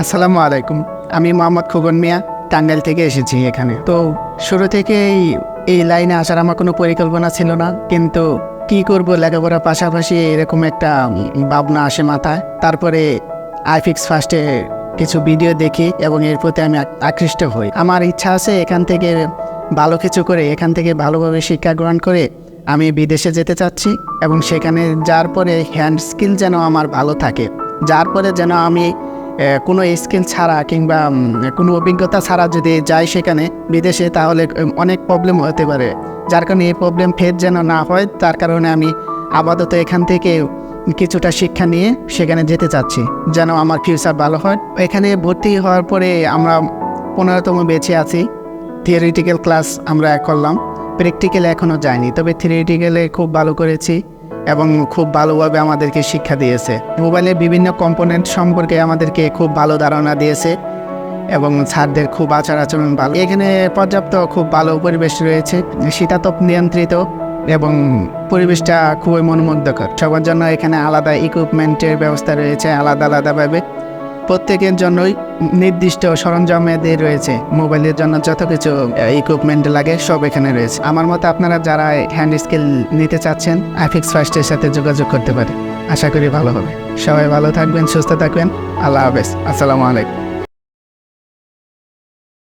আসসালামু আলাইকুম। আমি মোহাম্মদ খোগন মিয়া, টাঙ্গাইল থেকে এসেছি এখানে। তো শুরু থেকেই এই লাইনে আসার আমার কোনো পরিকল্পনা ছিল না, কিন্তু কি করব লেখাপড়ার পাশাপাশি এরকম একটা ভাবনা আসে মাথায়। তারপরে আইফিক্স ফার্স্টে কিছু ভিডিও দেখি এবং এর প্রতি আমি আকৃষ্ট হই। আমার ইচ্ছা আছে এখান থেকে ভালো কিছু করে, এখান থেকে ভালোভাবে শিক্ষা গ্রহণ করে আমি বিদেশে যেতে চাচ্ছি এবং সেখানে যার পরে হ্যান্ড স্কিল যেন আমার ভালো থাকে। যার পরে যেন আমি কোনো স্কিল ছাড়া কিংবা কোনো অভিজ্ঞতা ছাড়া যদি যাই সেখানে বিদেশে তাহলে অনেক প্রবলেম হতে পারে। যার কারণে এই প্রবলেম ফেস যেন না হয়, তার কারণে আমি আপাতত এখান থেকে কিছুটা শিক্ষা নিয়ে সেখানে যেতে চাচ্ছি, যেন আমার ফিউচার ভালো হয়। এখানে ভর্তি হওয়ার পরে আমরা পনেরোতম বেঁচে আছি। থিওরিটিক্যাল ক্লাস আমরা করলাম। প্র্যাকটিক্যাল এখনও যায়নি, তবে থিওরিটিক্যালে খুব ভালো করেছি এবং খুব ভালোভাবে আমাদেরকে শিক্ষা দিয়েছে। মোবাইলের বিভিন্ন কম্পোনেন্ট সম্পর্কে আমাদেরকে খুব ভালো ধারণা দিয়েছে এবং স্যারদের খুব আচার আচরণ ভালো। এখানে পর্যাপ্ত খুব ভালো পরিবেশ রয়েছে, শীতাতপ নিয়ন্ত্রিত এবং পরিবেশটা খুবই মনোমুগ্ধকর। সবার জন্য এখানে আলাদা ইকুইপমেন্টের ব্যবস্থা রয়েছে, আলাদা আলাদাভাবে প্রত্যেকের জন্যই নির্দিষ্ট সরঞ্জামেদের রয়েছে। মোবাইলের জন্য যত কিছু ইকুইপমেন্ট লাগে, সব এখানে রয়েছে। আমার মতে আপনারা যারা হ্যান্ড স্কিল নিতে চাচ্ছেন আইফিক্স ফার্স্টের সাথে যোগাযোগ করতে পারে আশা করি ভালো হবে। সবাই ভালো থাকবেন, সুস্থ থাকবেন। আল্লাহ হাফেজ। আসসালামু আলাইকুম।